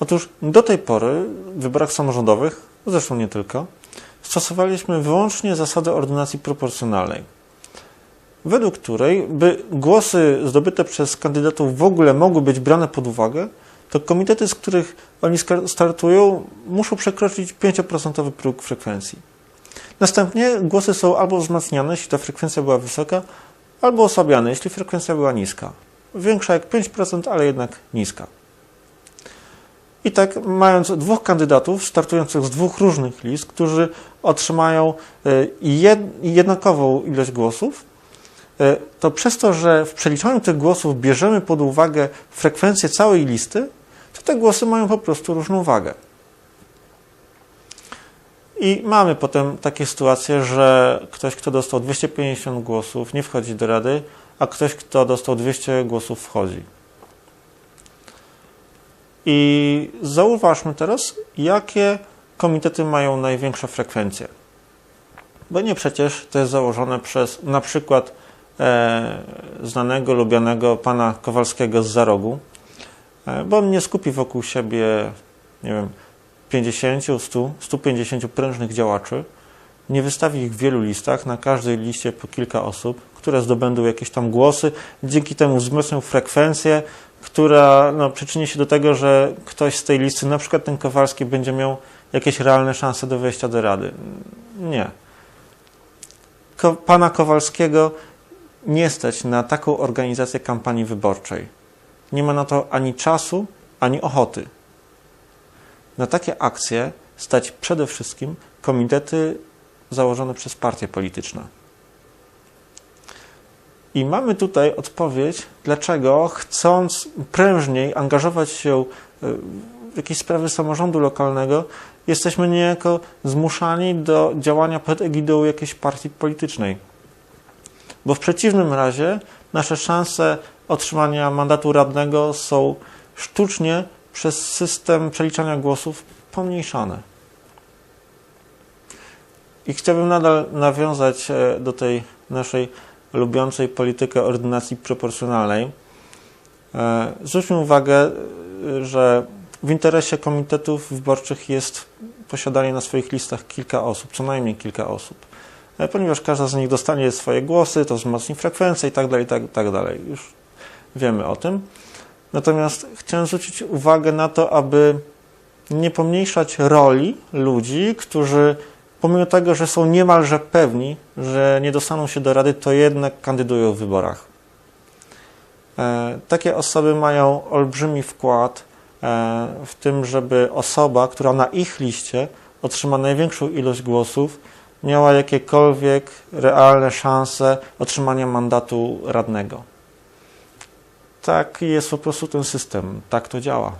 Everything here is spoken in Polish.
Otóż do tej pory w wyborach samorządowych, zresztą nie tylko, stosowaliśmy wyłącznie zasadę ordynacji proporcjonalnej, według której, by głosy zdobyte przez kandydatów w ogóle mogły być brane pod uwagę, to komitety, z których oni startują, muszą przekroczyć 5% próg frekwencji. Następnie głosy są albo wzmacniane, jeśli ta frekwencja była wysoka, albo osłabiane, jeśli frekwencja była niska. Większa jak 5%, ale jednak niska. I tak, mając dwóch kandydatów startujących z dwóch różnych list, którzy otrzymają y, jed- jednakową ilość głosów, y, to przez to, że w przeliczaniu tych głosów bierzemy pod uwagę frekwencję całej listy, to te głosy mają po prostu różną wagę. I mamy potem takie sytuacje, że ktoś, kto dostał 250 głosów, nie wchodzi do rady, a ktoś, kto dostał 200 głosów, wchodzi. I zauważmy teraz, jakie komitety mają największe frekwencje. Bo nie przecież to jest założone przez na przykład e, znanego, lubianego pana Kowalskiego z Zarogu, e, bo on nie skupi wokół siebie, nie wiem, 50, 100, 150 prężnych działaczy, nie wystawi ich w wielu listach, na każdej liście po kilka osób, które zdobędą jakieś tam głosy, dzięki temu wzmocnią frekwencję, która no, przyczyni się do tego, że ktoś z tej listy, na przykład ten Kowalski, będzie miał jakieś realne szanse do wejścia do Rady. Nie. Ko pana Kowalskiego nie stać na taką organizację kampanii wyborczej. Nie ma na to ani czasu, ani ochoty. Na takie akcje stać przede wszystkim komitety założone przez partie polityczne. I mamy tutaj odpowiedź, dlaczego chcąc prężniej angażować się w jakieś sprawy samorządu lokalnego, jesteśmy niejako zmuszani do działania pod egidą jakiejś partii politycznej. Bo w przeciwnym razie nasze szanse otrzymania mandatu radnego są sztucznie przez system przeliczania głosów pomniejszane. I chciałbym nadal nawiązać do tej naszej lubiącej politykę ordynacji proporcjonalnej. Zwróćmy uwagę, że w interesie komitetów wyborczych jest posiadanie na swoich listach kilka osób, co najmniej kilka osób. Ponieważ każda z nich dostanie swoje głosy, to wzmocni frekwencję i tak dalej, tak, tak dalej. Już wiemy o tym. Natomiast chciałem zwrócić uwagę na to, aby nie pomniejszać roli ludzi, którzy pomimo tego, że są niemalże pewni, że nie dostaną się do rady, to jednak kandydują w wyborach. Takie osoby mają olbrzymi wkład w tym, żeby osoba, która na ich liście otrzyma największą ilość głosów, miała jakiekolwiek realne szanse otrzymania mandatu radnego. Tak jest po prostu ten system, tak to działa.